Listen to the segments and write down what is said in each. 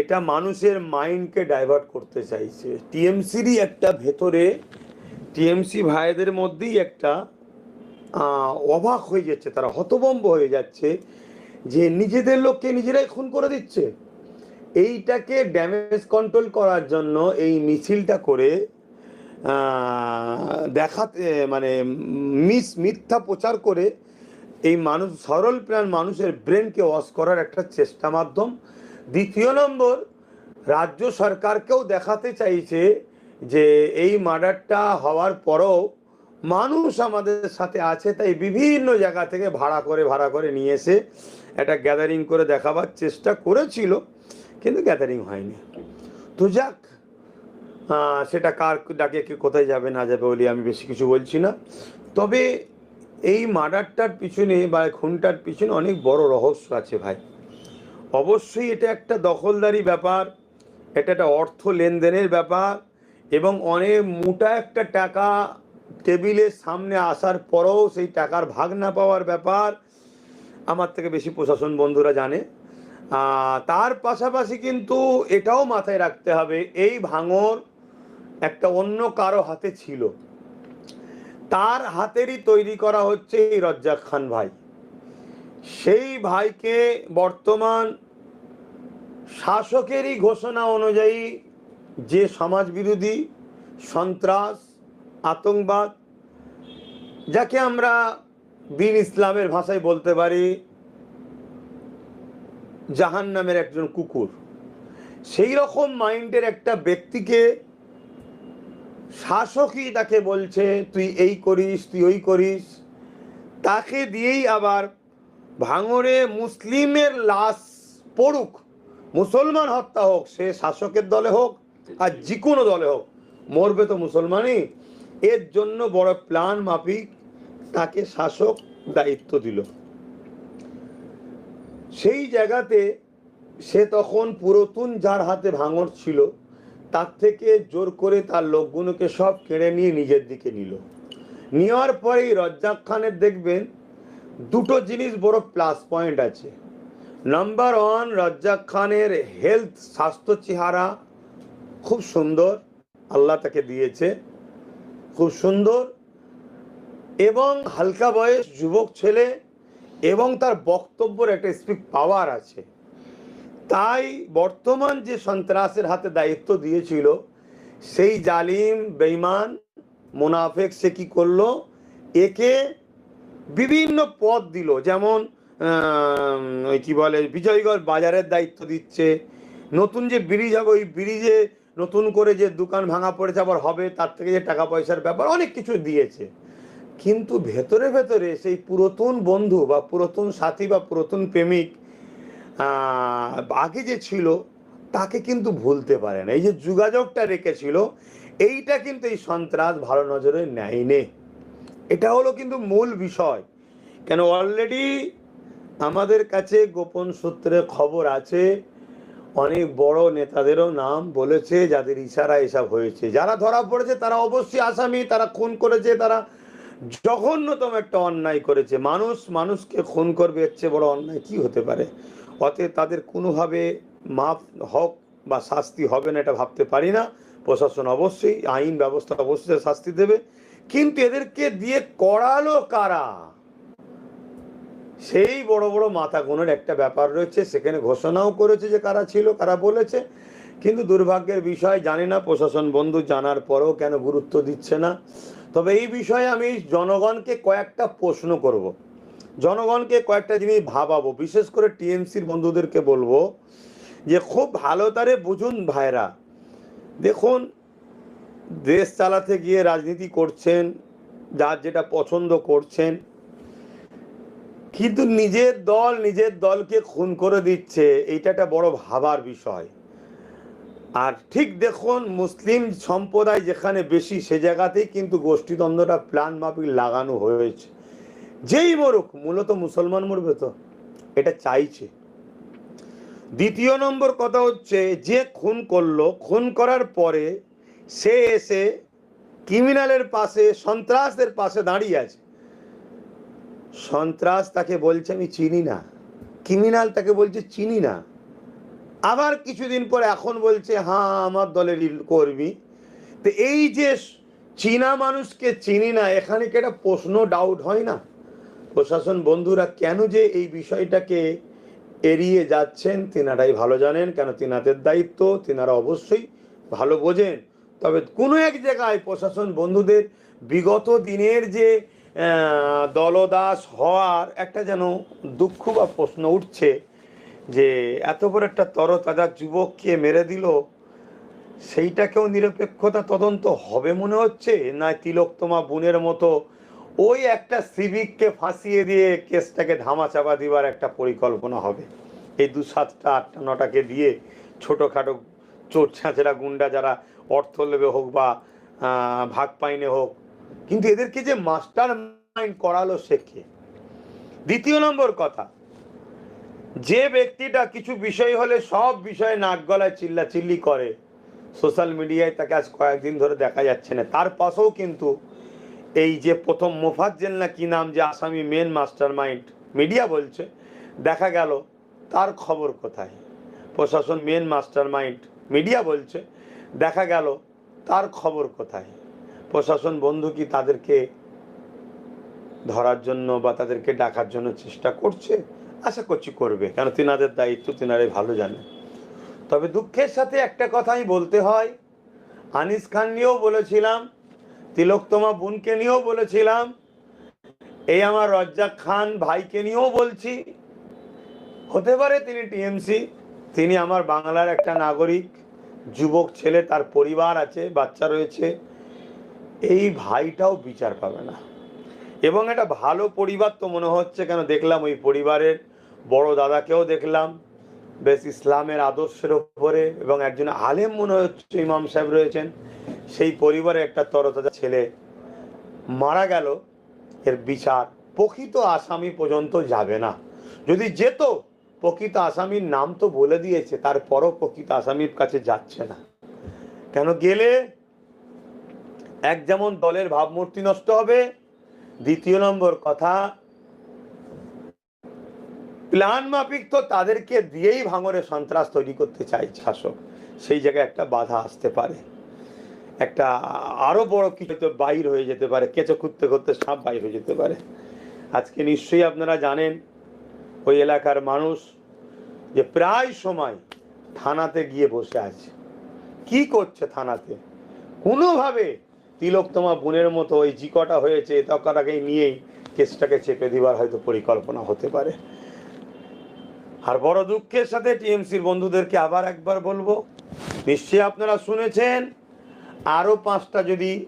এটা মানুষের মাইন্ডকে ডাইভার্ট করতে চাইছে। টিএমসিরই একটা ভেতরে টিএমসি ভাইদের মধ্যেই একটা অবাক হয়ে যাচ্ছে, তারা হতবম্ব হয়ে যাচ্ছে যে নিজেদের লোককে নিজেরাই খুন করে দিচ্ছে। এইটাকে ড্যামেজ কন্ট্রোল করার জন্য এই মিছিলটা করে দেখাতে মানে মিস, মিথ্যা প্রচার করে এই মানুষ, সরল প্রাণ মানুষের ব্রেনকে ওয়াশ করার একটা চেষ্টা মাধ্যম দ্বিতীয় নম্বর, রাজ্য সরকারকেও দেখাতে চাইছে যে এই মার্ডারটা হওয়ার পরও মানুষ আমাদের সাথে আছে, তাই বিভিন্ন জায়গা থেকে ভাড়া করে ভাড়া করে নিয়ে এসে একটা গ্যাদারিং করে দেখাবার চেষ্টা করেছিল, কিন্তু গ্যাদারিং হয়নি। তো যাক সেটা কার ডাকে কে কোথায় যাবে, না যাবে বলে আমি বেশি কিছু বলছি না। তবে এই মার্ডারটার পিছনে বা খুনটার পিছনে অনেক বড় রহস্য আছে ভাই। অবশ্যই এটা একটা দখলদারি ব্যাপার, এটা একটা অর্থ লেনদেনের ব্যাপার এবং অনেক মোটা একটা টাকা টেবিলের সামনে আসার পরেও সেই টাকার ভাগ না পাওয়ার ব্যাপার, আমার থেকে বেশি প্রশাসন বন্ধুরা জানে। তার পাশাপাশি কিন্তু এটাও মাথায় রাখতে হবে, এই ভাঙর একটা অন্য কারও হাতে ছিল। তার হাতেরই তৈরি করা হচ্ছে এই রজ্জাক খান ভাই। সেই ভাইকে বর্তমান শাসকেরই ঘোষণা অনুযায়ী যে সমাজ বিরোধী সন্ত্রাস, আতঙ্কবাদ, যাকে আমরা দিন ইসলামের ভাষায় বলতে পারি জাহান নামের একজন কুকুর, সেই রকম মাইন্ডের একটা ব্যক্তিকে শাসকই তাকে বলছে, তুই এই করিস, তুই ওই করিস। তাকে দিয়েই আবার ভাঙরে মুসলিমের লাশ পড়ুক, মুসলমান হত্যা হোক, সে শাসকের দলে হোক আর যে কোনো দলে হোক, মরবে তো মুসলমানই। এর জন্য বড় প্ল্যান মাফিক তাকে শাসক দায়িত্ব দিল। সেই জায়গাতে সে তখন পুরাতন যার হাতে ভাঙর ছিল, তার থেকে জোর করে তার লোকগুলোকে সব কেড়ে নিয়ে নিজের দিকে নিল। নেওয়ার পরেই রজ্জাক খানের দেখবেন দুটো জিনিস বড় প্লাস পয়েন্ট আছে। নাম্বার ওয়ান রজ্জাক খানের হেলথ স্বাস্থ্য চেহারা খুব সুন্দর, আল্লাহ তাকে দিয়েছে, খুব সুন্দর। এবং হালকা বয়স যুবক ছেলে এবং তার বক্তব্যের একটা স্পিক পাওয়ার আছে। তাই বর্তমান যে সন্ত্রাসের হাতে দায়িত্ব দিয়েছিল, সেই জালিম বেইমান মোনাফেক সে কি করল? একে বিভিন্ন পদ দিল, যেমন ওই কি বলে, বিজয়গড় বাজারের দায়িত্ব দিচ্ছে, নতুন যে ব্রিজ হবে, ওই ব্রিজে নতুন করে যে দোকান ভাঙা পড়েছে, আবার হবে, তার থেকে যে টাকা পয়সার ব্যাপার, অনেক কিছু দিয়েছে। কিন্তু ভেতরে ভেতরে সেই পুরাতন বন্ধু বা পুরাতন সাথী বা পুরাতন প্রেমিক আগে যে ছিল, তাকে কিন্তু ভুলতে পারে না। এই যে যোগাযোগটা রেখেছিল, এইটা কিন্তু এই সন্ত্রাস ভালো নজরে নেয়নি। এটা হলো কিন্তু মূল বিষয়। কেন অলরেডি আমাদের কাছে গোপন সূত্রে খবর আছে, অনেক বড় নেতাদেরও নাম বলেছে, যাদের ইশারা এসব হয়েছে। যারা ধরা পড়েছে তারা অবশ্যই আসামি, তারা খুন করেছে, তারা জঘন্যতম একটা অন্যায় করেছে। মানুষ মানুষকে খুন করবে, এর চেয়ে বড় অন্যায় কি হতে পারে? অতএব তাদের কোনোভাবে মাফ হক বা শাস্তি হবে না, এটা ভাবতে পারি না। প্রশাসন অবশ্যই, আইন ব্যবস্থা অবশ্যই শাস্তি দেবে। কিন্তু এদেরকে দিয়ে করালো কারা? সেই বড় বড় মাথা গুণের একটা ব্যাপার রয়েছে, সেখানে ঘোষণাও করেছে যে কারা ছিল, কারা বলেছে। কিন্তু দুর্ভাগ্যের বিষয়, জানি না, প্রশাসন বন্ধু জানার পরেও কেন গুরুত্ব দিচ্ছে না। তবে এই বিষয়ে আমি জনগণকে কয়েকটা প্রশ্ন করব। জনগণকে কয়েকটা জিনিস ভাবাবো, বিশেষ করে টিএমসির বন্ধুদেরকে বলব যে খুব ভালো তারে বুঝুন ভাইরা। দেখুন দেশ চালাতে গিয়ে রাজনীতি করছেন, যার যেটা পছন্দ করছেন, কিন্তু নিজের দল নিজের দলকে খুন করে দিচ্ছে, এইটা একটা বড় ভাবার বিষয়। আর ঠিক দেখুন, মুসলিম সম্প্রদায় যেখানে বেশি, সে জায়গাতেই কিন্তু গোষ্ঠীদ্বন্দ্বটা প্ল্যান মাফিক লাগানো হয়েছে। যেই মরুক, মূলত মুসলমান মরবে তো, এটা চাইছে। দ্বিতীয় নম্বর কথা হচ্ছে, যে খুন করল, খুন করার পরে সে এসে ক্রিমিনালের পাশে, সন্ত্রাসদের পাশে দাঁড়িয়ে আছে। সন্ত্রাস তাকে বলছে, আমি চিনি না। ক্রিমিনাল তাকে বলছে, চিনি না। আবার কিছুদিন পর এখন বলছে হ্যাঁ আমার দলের কর্মী। তো এই যে চীনা মানুষকে চিনি না, এখানে কি একটা প্রশ্ন ডাউট হয় না? প্রশাসন বন্ধুরা, কেন যে এই বিষয়টাকে এড়িয়ে যাচ্ছেন, তিনারাই ভালো জানেন, কেন তিনাদের দায়িত্ব, তিনারা অবশ্যই ভালো বোঝেন। তবে কোনো এক জায়গায় প্রশাসন বন্ধুদের বিগত দিনের যে দলদাস হওয়ার একটা যেন দুঃখ বা প্রশ্ন উঠছে যে, এত বড় একটা তরতাজা যুবককে মেরে দিল, সেইটাকেও নিরপেক্ষতা তদন্ত হবে মনে হচ্ছে? না তিলোত্তমা বোনের মতো ওই একটা সিভিককে ফাঁসিয়ে দিয়ে কেসটাকে ধামাচাপা দিবার একটা পরিকল্পনা হবে? এই দু সাতটা, আটটা, নটাকে দিয়ে ছোটোখাটো চোর ছাঁচেরা গুন্ডা যারা অর্থ লেবে হোক বা ভাগ পাইনে হোক। কিন্তু এদেরকে যে মাস্টার মাইন্ড করালো সে কে? দ্বিতীয় নম্বর কথা, যে ব্যক্তিটা কিছু বিষয় হলে সব বিষয়ে নাক গলায় চিল্লা চিল্লি করে, সোশ্যাল মিডিয়ায় তাকে আজ কয়েকদিন ধরে দেখা যাচ্ছে না। তার পাশেও কিন্তু এই যে প্রথম মোফাজ্জেল না কি নাম যে আসামি মেন মাস্টার মাইন্ড মিডিয়া বলছে, দেখা গেল তার খবর কোথায়? প্রশাসন মেন মাস্টার মাইন্ড মিডিয়া বলছে দেখা গেল, তার খবর কোথায়? প্রশাসন বন্ধু কি তাদেরকে ধরার জন্য বা তাদেরকে ডাকার জন্য চেষ্টা করছে? আশা করছি করবে, কেন তিনাদের দায়িত্ব তিনারাই ভালো জানে। তবে দুঃখের সাথে একটা কথাই বলতে হয়, আনিস খান নিয়েও বলেছিলাম, তিলোত্তমা বোনকে নিয়েও বলেছিলাম, এই আমার রজ্জাক খান ভাইকে নিয়েও বলছি। হতে পারে তিনি টিএমসি, তিনি আমার বাংলার একটা নাগরিক যুবক ছেলে, তার পরিবার আছে, বাচ্চা রয়েছে, এই ভাইটাও বিচার পাবে না। এবং একটা ভালো পরিবার তো মনে হচ্ছে কেন? দেখলাম ওই পরিবারের বড় দাদাকেও দেখলাম। বেশ ইসলামের আদর্শের ওপরে এবং একজন আলেম মনে হচ্ছে ইমাম সাহেব রয়েছেন। সেই পরিবারে একটা তরতাজা ছেলে মারা গেল। এর বিচার প্রকৃত আসামি পর্যন্ত যাবে না। যদি যেত প্রকৃত আসামির নাম তো বলে দিয়েছে, তারপরও প্রকৃত আসামির কাছে যাচ্ছে না। কেন গেলে? এক যেমন দলের ভাবমূর্তি নষ্ট হবে, দ্বিতীয় নম্বর কথা, প্ল্যান মাফিক তো তাদেরকে দিয়েই ভাঙরে সন্ত্রাস তৈরি করতে চাই শাসক। সেই জায়গায় একটা বাধা আসতে পারে। একটা আরও বড় কিছু তো বাইর হয়ে যেতে পারে, কেঁচো খুঁজতে খুঁজতে সাপ বাইর হয়ে যেতে পারে। আজকে নিশ্চয়ই আপনারা জানেন ওই এলাকার মানুষ যে প্রায় সময় থানাতে গিয়ে বসে আছে। কি করছে থানাতে? কোনোভাবে তিলোত্তমা বোনের মতো ওই জিকটা হয়েছে তকাটাকে নিয়েই কেসটাকে চেপে দিবার হয়তো পরিকল্পনা হতে পারে। আর বড় দুঃখের সাথে টিএমসির বন্ধুদেরকে আবার একবার বলব, নিশ্চয়ই আপনারা শুনেছেন, আরও পাঁচটা যদি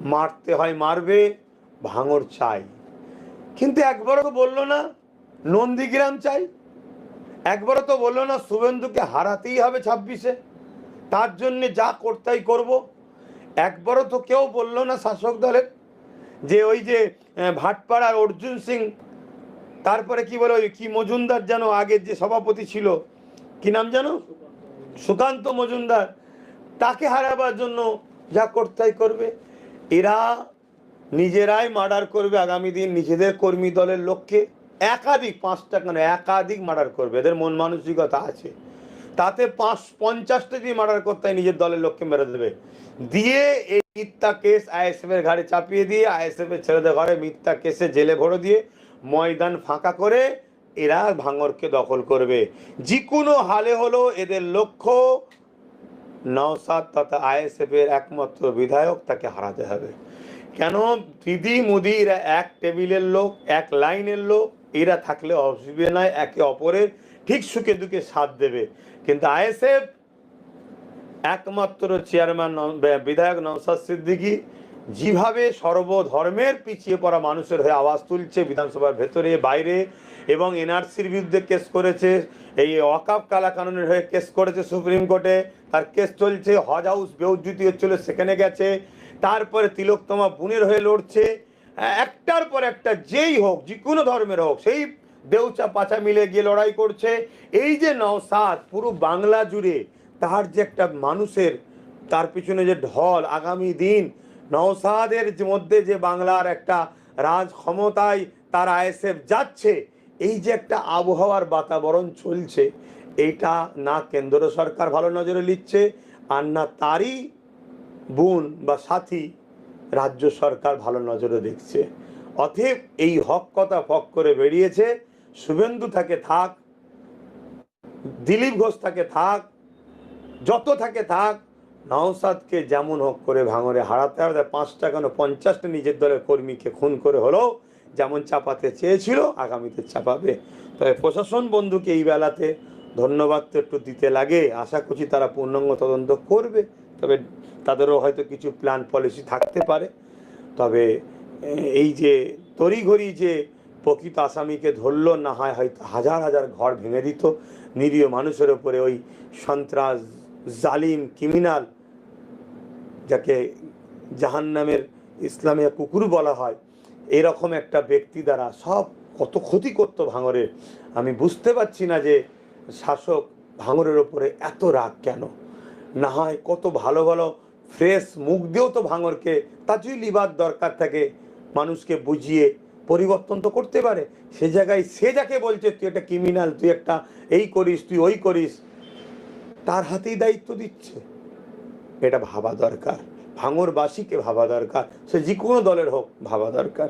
মারতে হয়, মারবে, ভাঙর চাই। কিন্তু একবারও বলল না নন্দীগ্রাম চাই। একবারও তো বলল না, শুভেন্দুকে হারাতেই হবে ছাব্বিশে। তার জন্যে যা করতেই করব। একবারও তো কেউ বলল না শাসক দলের যে ওই যে ভাটপাড়ার অর্জুন সিং, তারপরে কি বলে ওই কি মজুমদার যেন আগের যে সভাপতি ছিল, কি নাম জানো সুকান্ত মজুমদার। তাকে হারাবার জন্য যা করতেই করবে। এরা নিজেরাই মার্ডার করবে আগামী দিন নিজেদের কর্মী দলের লোককে। একাধিক পাঁচটা কেন একাধিক মার্ডার করবে। এদের মন মানসিকতা আছে। তাতে পাঁচ, পঞ্চাশটা যদি মার্ডার করতে হয়, নিজের দলের লোককে মেরে দেবে। দিয়ে এই মিথ্যা কেস আইএসএফ এর ঘাড়ে চাপিয়ে দিয়ে আইএসএফ এর ছেলেদের ঘরে মিথ্যা কেসে জেলে ভরে দিয়ে, ময়দান ফাঁকা করে এরা ভাঙরকে দখল করবে। যে কোনো হালে হলো এদের লক্ষ্য নওসাদ তথা আইএসএফ এর একমাত্র বিধায়ক তাকে হারাতে হবে। কেন? দিদি মুদি এরা এক টেবিলের লোক, এক লাইনের লোক এরা থাকলে অসুবিধা নাই, একে অপরের ঠিক সুখে দুঃখে সাথ দেবে। কিন্তু আইএসএফ একমাত্র চেয়ারম্যান বিধায়ক নওসাদ সিদ্দিকী যেভাবে সর্বধর্মের পিছিয়ে পড়া মানুষের হয়ে আওয়াজ তুলছে বিধানসভার ভেতরে, বাইরে, এবং এনআরসির বিরুদ্ধে কেস করেছে, এই ওয়াকাপ কালা কানুনের হয়ে কেস করেছে সুপ্রিম কোর্টে, তার কেস চলছে, হজ হাউস বেউজ্জুতি হচ্ছিল, সেখানে গেছে, তারপরে তিলোত্তমা বুনের হয়ে লড়ছে একটার পর একটা যেই হোক, যে কোনো ধর্মের হোক, সেই দেউচা পাচা মিলে গিয়ে লড়াই করছে। এই যে নওসাদ, পুরো বাংলা জুড়ে তার যে একটা মানুষের, তার পিছনে যে ঢল, আগামী দিন, নওসাদের মধ্যে যে বাংলার একটা রাজ ক্ষমতায় তার আইএসএফ যাচ্ছে, এই যে একটা আবহাওয়ার বাতাবরণ চলছে, এইটা না কেন্দ্র সরকার ভালো নজরে নিচ্ছে আর না তারই বোন বা সাথী রাজ্য সরকার ভালো নজরে দেখছে। অতএব এই হক কথা ফক করে বেরিয়েছে। শুভেন্দু থাকে থাক, দিলীপ ঘোষ থাকে থাক, যত থাকে থাক, নওসাদকে যেমন হোক করে ভাঙরে হারাতে হবে, পাঁচটা কেন, পঞ্চাশটা নিজের দলের কর্মীকে খুন করে হলেও যেমন চাপাতে চেয়েছিল, আগামীতে চাপাবে। তবে প্রশাসন বন্ধুকে এই বেলাতে ধন্যবাদ তো একটু দিতে লাগে। আশা করছি তারা পূর্ণাঙ্গ তদন্ত করবে। তবে তাদেরও হয়তো কিছু প্ল্যান পলিসি থাকতে পারে। তবে এই যে তড়িঘড়ি যে প্রকৃত আসামিকে ধরলো, না হয় হয়তো হাজার হাজার ঘর ভেঙে দিত, নিরীহ মানুষের ওপরে ওই সন্ত্রাস, জালিম ক্রিমিনাল যাকে জাহান্নামের ইসলামে কুকুর বলা হয়, এরকম একটা ব্যক্তি দ্বারা সব কত ক্ষতি করতো ভাঙরের। আমি বুঝতে পারছি না যে শাসক ভাঙরের ওপরে এত রাগ কেন? না হয় কত ভালো ভালো ফ্রেশ মুখ দিয়েও তো ভাঙরকে যদি লিবার দরকার থাকে। মানুষকে বুঝিয়ে পরিবর্তন তো করতে পারে। সে জায়গায় সে যাকে বলছে, তুই একটা ক্রিমিনাল তুই একটা এই করিস, তুই ওই করিস। তার হাতেই দায়িত্ব দিচ্ছে। এটা ভাবা দরকার। ভাঙরবাসীকে ভাবা দরকার। সে যে কোনো দলের হোক, ভাবা দরকার।